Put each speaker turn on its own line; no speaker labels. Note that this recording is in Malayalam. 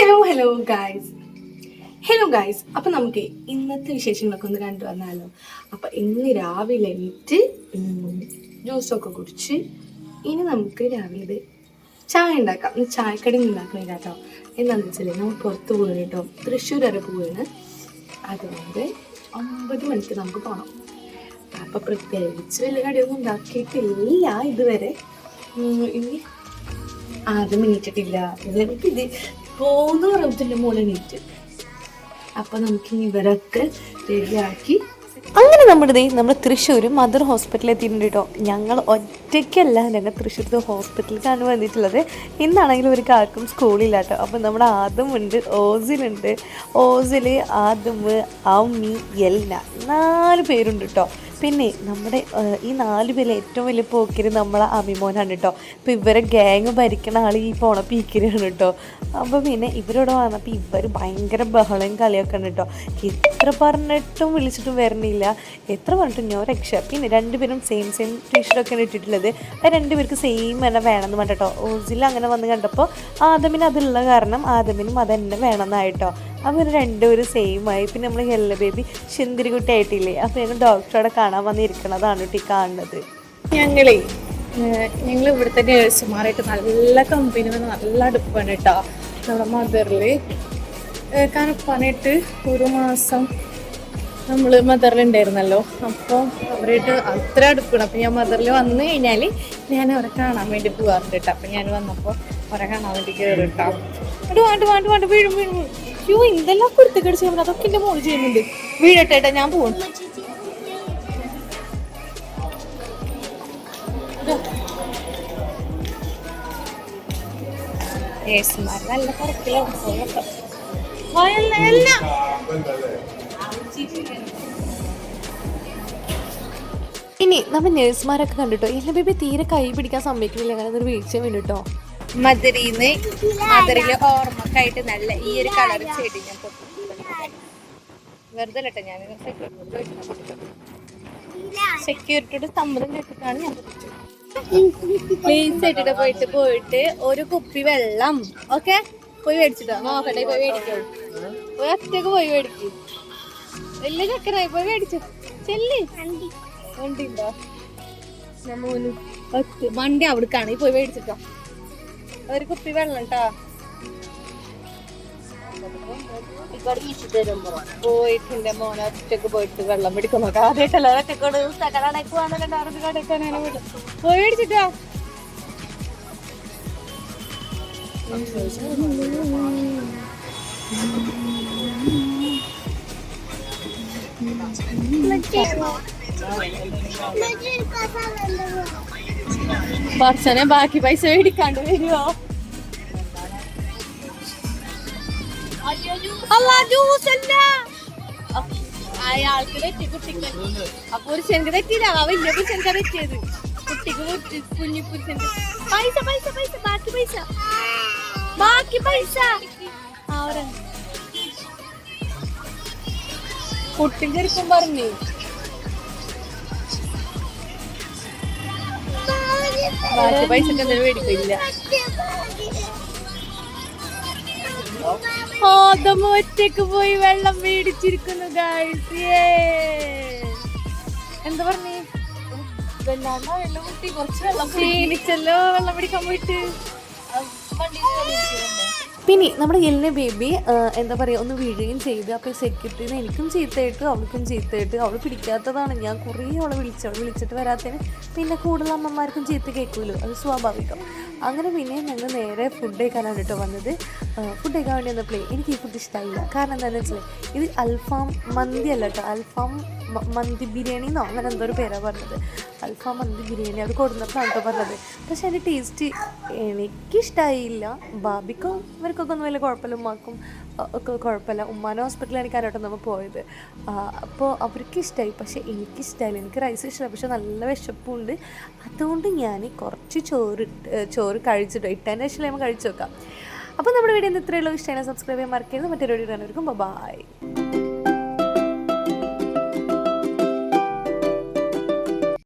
Hello hello guys hello guys അപ്പൊ നമുക്ക് ഇന്നത്തെ വിശേഷങ്ങളൊക്കെ ഒന്ന് കണ്ടു വന്നാലോ? അപ്പൊ ഇന്ന് രാവിലെ എണീറ്റ് ജ്യൂസൊക്കെ കുടിച്ച് ഇനി നമുക്ക് രാവിലെ ചായ ഉണ്ടാക്കാം. ചായക്കടി ഉണ്ടാക്കണില്ല കേട്ടോ എന്താണെന്ന് വെച്ചാൽ നമ്മൾ പുറത്ത് പോകണം കേട്ടോ. തൃശ്ശൂർ വരെ പോവാണ്. അതുകൊണ്ട് ഒമ്പത് മണിക്ക് നമുക്ക് പോകണം അപ്പൊ പ്രത്യേകിച്ച് വലിയ കടിയൊന്നും ഉണ്ടാക്കിയിട്ടില്ല ഇതുവരെ. ഇനി ആദ്യം എണീറ്റിട്ടില്ല. ഇത് പോന്ന് പറഞ്ഞിട്ടില്ല എണീറ്റ്. അപ്പൊ നമുക്ക് ഇവരൊക്കെ റെഡിയാക്കി.
അങ്ങനെ നമ്മുടെ നമ്മൾ തൃശ്ശൂർ മദർ ഹോസ്പിറ്റലിൽ എത്തിയിട്ടുണ്ട് കേട്ടോ. ഞങ്ങൾ ഒറ്റയ്ക്കല്ല ഞങ്ങൾ തൃശ്ശൂർ ഹോസ്പിറ്റലിലേക്കാണ് വന്നിട്ടുള്ളത്. ഇന്നാണെങ്കിലും ഒരു കാക്കും സ്കൂളില്ല കേട്ടോ അപ്പം നമ്മുടെ ആദമുണ്ട് ഓസിലുണ്ട്. ഓസിൽ ആദമ് അമ്മി എൽന നാല് പേരുണ്ട് കേട്ടോ പിന്നെ നമ്മുടെ ഈ നാല് പേരെ ഏറ്റവും വലിയ പോക്കിരി നമ്മളെ അമിമോനാണ് കേട്ടോ അപ്പോൾ ഇവരെ ഗ്യാങ് ഭരിക്കുന്ന ആൾ ഈ പോണ പീക്കിരിയാണ് കേട്ടോ അപ്പോൾ പിന്നെ ഇവരോട് വന്നപ്പോൾ ഇവർ ഭയങ്കര ബഹളം കളിയൊക്കെ ഉണ്ട് കേട്ടോ എത്ര പറഞ്ഞിട്ടും വിളിച്ചിട്ടും വരണില്ല. എത്ര പറഞ്ഞിട്ടും ഞാൻ രക്ഷ പിന്നെ രണ്ടുപേരും സെയിം സെയിം ടീഷർട്ടൊക്കെയാണ് ഇട്ടിട്ടുള്ളത്. അത് രണ്ടുപേർക്ക് സെയിം തന്നെ വേണമെന്ന് പറഞ്ഞിട്ടോ. ഓസിൽ അങ്ങനെ വന്ന് കണ്ടപ്പോൾ ആദമിന് അതുള്ള കാരണം ആദമിനും അത് തന്നെ വേണമെന്നായിട്ടോ. അവർ രണ്ടുപേരും സെയിം ആയി. പിന്നെ നമ്മൾ ഹെല്ല ബേബി ശിന്തിരികുട്ടി ആയിട്ടില്ലേ? അപ്പോൾ ഞങ്ങൾ ഡോക്ടറോടെ കാണാൻ വന്നിരിക്കണതാണ് കുട്ടി കാണുന്നത്.
ഞങ്ങളേ ഞങ്ങൾ ഇവിടുത്തെ നേഴ്സുമാരായിട്ട് നല്ല കമ്പനി വന്ന് നല്ല അടുപ്പാണ് കേട്ടോ നമ്മുടെ മദറിൽ കാരണം പണിയിട്ട് ഒരു മാസം നമ്മൾ മദറിലുണ്ടായിരുന്നല്ലോ അപ്പോൾ അവരായിട്ട് അത്ര അടുക്കണം. അപ്പം ഞാൻ മദറിൽ വന്നു കഴിഞ്ഞാൽ ഞാൻ അവരെ കാണാൻ വേണ്ടി പോകാറുണ്ട് കേട്ടോ. അപ്പം ഞാൻ വന്നപ്പോൾ അവരെ കാണാൻ വേണ്ടി കയറി കേട്ടോ. അത് വാണ്ട് വാണ്ട് വാണ്ട്. വീഴും വീഴും. യോ എന്തെല്ലാം കൊടുത്ത് കടിച്ച് അതൊക്കെ എന്റെ മോൾ ചെയ്യുന്നുണ്ട്. വീഴട്ടെ ഞാൻ പോകും നല്ല പോകട്ടോ
ഇനി നമ്മൾ നേഴ്സുമാരൊക്കെ കണ്ടിട്ടോ? എല്ലാ ബേബി തീരെ കൈ പിടിക്കാൻ സമ്മതിക്കുന്നില്ല. അങ്ങനെ ഒരു വീഴ്ച വേണ്ടിട്ടോ
മധുരീന്ന് മധുരയിൽ ഓർമ്മക്കായിട്ട് നല്ല ഈ ഒരു കളർ ചെടി ഞാൻ വെറുതെ അല്ലട്ടെ ഞാൻ സെക്യൂരിറ്റിയുടെ സമ്മതം കേട്ടിട്ടാണ് ഞാൻ പ്ലീസ് ഇട്ടിട്ട് പോയിട്ട് പോയിട്ട് ഒരു കുപ്പി വെള്ളം. ഓക്കെ പോയി മേടിച്ചിട്ടോ? നോക്കട്ടെ പോയി മേടിക്കോ? ഒറ്റയ്ക്ക് പോയി മേടിക്കും. വലിയ ചക്കനായി പോയി മേടിച്ചു. ചെല്ലി. വണ്ടി. ഉണ്ടോ? നമ്മ വണ്ടി അവിടേക്കാണ്. പോയി മേടിച്ചിട്ടോ. ഒരു കുപ്പി വെള്ളം കേട്ടോ പോയിട്ടുണ്ട് മോനെ. ഒറ്റയ്ക്ക് പോയിട്ട് വെള്ളം പിടിക്കും നോക്കാം ആദ്യമായിട്ടല്ല ഒറ്റക്കോട് കടക്കുവാണല്ലോ പോയി മേടിച്ചിട്ടോ. ഭക്ഷണം ബാക്കി പൈസ മേടിക്കാണ്ട് വരുമോ അല്ല അയാൾക്ക് തെറ്റി കുട്ടിക്ക്. അപ്പൊ പുരുഷനക്ക് തെറ്റിയില്ല. ആ വലിയ പുരുഷനക്ക് തെറ്റിയത് കുട്ടിക്ക് കുട്ടി- കുഞ്ഞു പുരുഷന്റെ പൈസ പൈസ പൈസ ബാക്കി പൈസ. ബാക്കി പൈസ. കുട്ടി ചെറുപ്പം പറഞ്ഞു. ബാക്കി പൈസ മേടിക്കില്ല. ആദമ ഒറ്റയ്ക്ക് പോയി വെള്ളം മേടിച്ചിരിക്കുന്നു ഗായ്സ് എന്താ പറഞ്ഞേ? ക്ഷീണിച്ചല്ലോ വെള്ളം പിടിക്കാൻ പോയിട്ട്.
പിന്നെ നമ്മുടെ എല്ലിന് ബേബി എന്താ പറയുക ഒന്ന് വീഴുകയും ചെയ്ത് അപ്പോൾ സെക്യൂരിറ്റീനെ എനിക്കും ചീത്തയിട്ട് അവൾക്കും ചീത്തയിട്ട് അവൾ പിടിക്കാത്തതാണ്. ഞാൻ കുറേ അവളെ വിളിച്ചു അവൾ വിളിച്ചിട്ട് വരാത്തതിന് പിന്നെ കൂടുതൽ അമ്മമാർക്കും ചീത്ത കേൾക്കുമല്ലോ അത് സ്വാഭാവികം. അങ്ങനെ പിന്നെ ഞങ്ങൾ നേരെ ഫുഡ് കഴിക്കാനാണ് കേട്ടോ വന്നത്. ഫുഡ് കഴിക്കാൻ വേണ്ടി പ്ലേ എനിക്ക് ഈ ഫുഡ് ഇഷ്ടമായില്ല കാരണം എന്താണെന്ന് വെച്ചാൽ ഇത് അൽഫാം മന്തി അല്ല കേട്ടോ. അൽഫാം മന്തി ബിരിയാണി എന്നോ അങ്ങനെ എന്തോ ഒരു പേരാണ് പറഞ്ഞത്. അൽഫാം മന്തി ബിരിയാണി അത് കൊടുന്നപ്പോഴാണ് കേട്ടോ പറഞ്ഞത്. പക്ഷെ അതിന്റെ ടേസ്റ്റ് എനിക്കിഷ്ടമായില്ല ബാബിക്കും ഇവർക്കൊക്കെ ഒന്നും വലിയ കുഴപ്പമില്ല. ഉമ്മാക്കും ഒക്കെ കുഴപ്പമില്ല. ഉമ്മാനെ എനിക്ക് കാരോട്ട് നമ്മൾ പോയത്. അപ്പോൾ അവർക്ക് ഇഷ്ടമായി പക്ഷേ എനിക്കിഷ്ടമായില്ല എനിക്ക് റൈസ് ഇഷ്ടമായി പക്ഷെ നല്ല വിശപ്പുണ്ട്. അതുകൊണ്ട് ഞാൻ കുറച്ച് ചോറ് ഇട്ട്- ചോറ് കഴിച്ചിട്ടോ ഇട്ടതിന്റെ ശേഷം നമ്മൾ കഴിച്ചു നോക്കാം അപ്പോൾ നമ്മുടെ വീഡിയോ ഇത്രയുള്ളൂ ഇഷ്ടമായി സബ്സ്ക്രൈബ് ചെയ്യാൻ മറക്കരുത്. മറ്റൊരു വീഡിയോ ബൈ